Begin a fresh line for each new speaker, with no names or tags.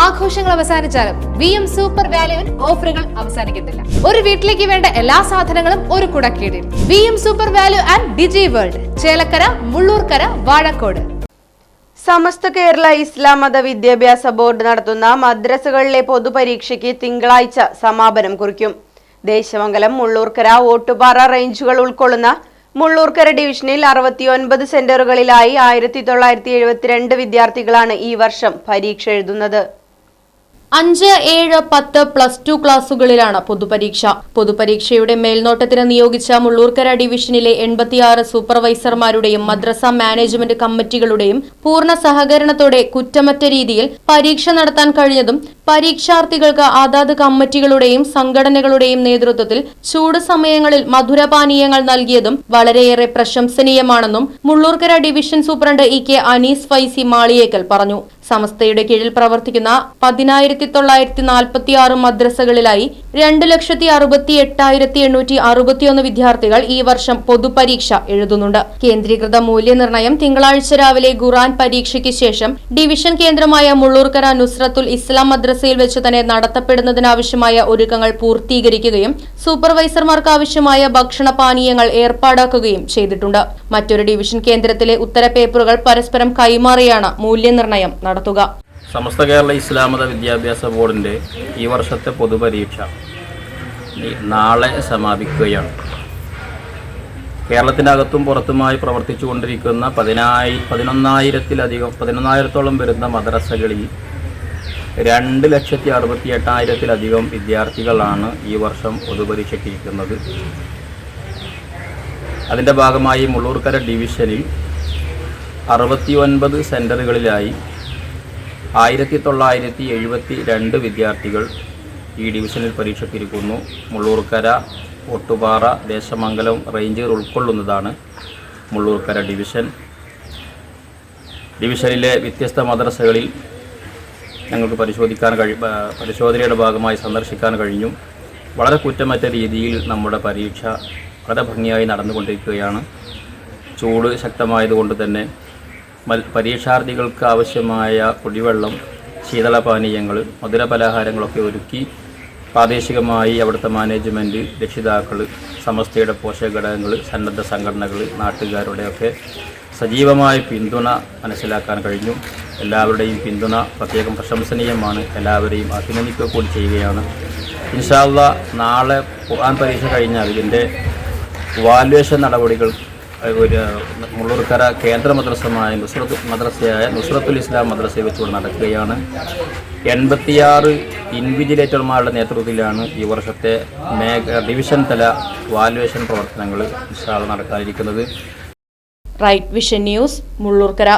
ആഘോഷങ്ങൾ അവസാനിച്ചാലും V M super വാല്യുവിൽ ഓഫറുകൾ അവസാനിക്കുന്നില്ല. ഒരു വീട്ടിലേക്ക് വേണ്ട എല്ലാ സാധനങ്ങളും ഒരു കുടക്കീടിൽ. V M super value and digi world Chelakkara Mullurkara Vazhakode.
Samastha Kerala Islam Matha Vidyabhyasa board നടത്തുന്ന മദ്രസകളിലെ പൊതുപരീക്ഷയ്ക്ക് തിങ്കളാഴ്ച സമാപനം കുറിക്കും. ദേശമംഗലം മുള്ളൂർക്കര ഓട്ടുപാറ റേഞ്ചുകൾ ഉൾക്കൊള്ളുന്ന മുള്ളൂർക്കര ഡിവിഷനിൽ അറുപത്തിയൊൻപത് സെന്ററുകളിലായി ആയിരത്തി തൊള്ളായിരത്തി എഴുപത്തിരണ്ട് വിദ്യാർത്ഥികളാണ് ഈ വർഷം പരീക്ഷ എഴുതുന്നത്.
അഞ്ച് ഏഴ് പത്ത് പ്ലസ് ടു ക്ലാസുകളിലാണ് പൊതുപരീക്ഷ. പൊതുപരീക്ഷയുടെ മേൽനോട്ടത്തിന് നിയോഗിച്ച മുള്ളൂർക്കര ഡിവിഷനിലെ എൺപത്തിയാറ് സൂപ്പർവൈസർമാരുടെയും മദ്രസ മാനേജ്മെന്റ് കമ്മിറ്റികളുടെയും പൂർണ സഹകരണത്തോടെ കുറ്റമറ്റ രീതിയിൽ പരീക്ഷ നടത്താൻ കഴിഞ്ഞതും പരീക്ഷാർത്ഥികൾക്ക് അതാത് കമ്മിറ്റികളുടെയും സംഘടനകളുടെയും നേതൃത്വത്തിൽ ചൂട് സമയങ്ങളിൽ മധുരപാനീയങ്ങൾ നൽകിയതും വളരെയേറെ പ്രശംസനീയമാണെന്നും Mullurkara division superintendent E K Anees Faizy Maliyekkal പറഞ്ഞു. സമസ്തയുടെ കീഴിൽ പ്രവർത്തിക്കുന്ന പതിനായിരത്തി തൊള്ളായിരത്തി നാൽപ്പത്തി ആറ് മദ്രസകളിലായി രണ്ട് ലക്ഷത്തി അറുപത്തി എട്ടായിരത്തി എണ്ണൂറ്റി അറുപത്തിയൊന്ന് വിദ്യാർത്ഥികൾ ഈ വർഷം പൊതുപരീക്ഷ എഴുതുന്നുണ്ട്. കേന്ദ്രീകൃത മൂല്യനിർണയം തിങ്കളാഴ്ച രാവിലെ ഖുറാൻ പരീക്ഷയ്ക്ക് ശേഷം ഡിവിഷൻ കേന്ദ്രമായ മുള്ളൂർക്കര നുസ്രത്തുൽ ഇസ്ലാം മദ്രസയിൽ വെച്ച് തന്നെ നടത്തപ്പെടുന്നതിനാവശ്യമായ ഒരുക്കങ്ങൾ പൂർത്തീകരിക്കുകയും സൂപ്പർവൈസർമാർക്ക് ആവശ്യമായ ഭക്ഷണ പാനീയങ്ങൾ ഏർപ്പാടാക്കുകയും ചെയ്തിട്ടുണ്ട്. മറ്റൊരു ഡിവിഷൻ കേന്ദ്രത്തിലെ ഉത്തര പേപ്പറുകൾ പരസ്പരം കൈമാറിയാണ് മൂല്യനിർണയം നടത്തുക.
സമസ്ത കേരള ഇസ്ലാമത വിദ്യാഭ്യാസ ബോർഡിന്റെ ഈ വർഷത്തെ പൊതുപരീക്ഷ നാളെ സമാപിക്കുകയാണ്. കേരളത്തിനകത്തും പുറത്തുമായി പ്രവർത്തിച്ചു കൊണ്ടിരിക്കുന്ന പതിനായി പതിനൊന്നായിരത്തിലധികം പതിനൊന്നായിരത്തോളം വരുന്ന മദ്രസകളിൽ രണ്ട് ലക്ഷത്തി അറുപത്തി എട്ടായിരത്തിലധികം വിദ്യാർത്ഥികളാണ് ഈ വർഷം പൊതുപരീക്ഷയ്ക്കിരിക്കുന്നത് അതിന്റെ ഭാഗമായി മുള്ളൂർക്കര ഡിവിഷനിൽ അറുപത്തി ഒൻപത് സെന്ററുകളിലായി ആയിരത്തി തൊള്ളായിരത്തി എഴുപത്തി രണ്ട് വിദ്യാർത്ഥികൾ ഈ ഡിവിഷനിൽ പരീക്ഷയ്ക്കിരിക്കുന്നു. മുള്ളൂർക്കര ഒട്ടുപാറ ദേശമംഗലം റേഞ്ചുകൾ ഉൾക്കൊള്ളുന്നതാണ് മുള്ളൂർക്കര ഡിവിഷൻ. ഡിവിഷനിലെ വ്യത്യസ്ത മദ്രസകളിൽ ഞങ്ങൾക്ക് പരിശോധിക്കാൻ കഴി പരിശോധനയുടെ ഭാഗമായി സന്ദർശിക്കാൻ കഴിഞ്ഞു. വളരെ കുറ്റമറ്റ രീതിയിൽ നമ്മുടെ പരീക്ഷ വളരെ ഭംഗിയായി നടന്നുകൊണ്ടിരിക്കുകയാണ്. ചൂട് ശക്തമായതുകൊണ്ട് തന്നെ പരീക്ഷാർത്ഥികൾക്ക് ആവശ്യമായ കുടിവെള്ളം ശീതളപാനീയങ്ങൾ മധുരപലഹാരങ്ങളൊക്കെ ഒരുക്കി പ്രാദേശികമായി അവിടുത്തെ മാനേജ്മെന്റ് രക്ഷിതാക്കൾ സമസ്തയുടെ പോഷക ഘടകങ്ങൾ സന്നദ്ധ സംഘടനകൾ നാട്ടുകാരുടെയൊക്കെ സജീവമായ പിന്തുണ മനസ്സിലാക്കാൻ കഴിഞ്ഞു. എല്ലാവരുടെയും പിന്തുണ പ്രത്യേകം പ്രശംസനീയമാണ്. എല്ലാവരെയും അഭിനന്ദിക്കുക കൂടി ചെയ്യുകയാണ്. ഇൻഷാല്ല നാളെ ഖുർആൻ പരീക്ഷ കഴിഞ്ഞാൽ ഇതിന്റെ വാല്യുവേഷൻ നടപടികൾ ഒരു മുള്ളൂർക്കര കേന്ദ്ര മദ്രസമായ നുസ്രത്ത് മദ്രസയായ നുസ്രത്തുൽ ഇസ്ലാം മദ്രസയിൽ വെച്ചുകൊണ്ട് നടക്കുകയാണ്. എൺപത്തിയാറ് ഇൻവിജിലേറ്റർമാരുടെ നേതൃത്വത്തിലാണ് ഈ വർഷത്തെ മേഖ ഡിവിഷൻ തല വാല്യുവേഷൻ പ്രവർത്തനങ്ങൾ ഇൻഷാല്ല നടക്കാതിരിക്കുന്നത്
റൈറ്റ് വിഷൻ ന്യൂസ് മുള്ളൂർക്കര.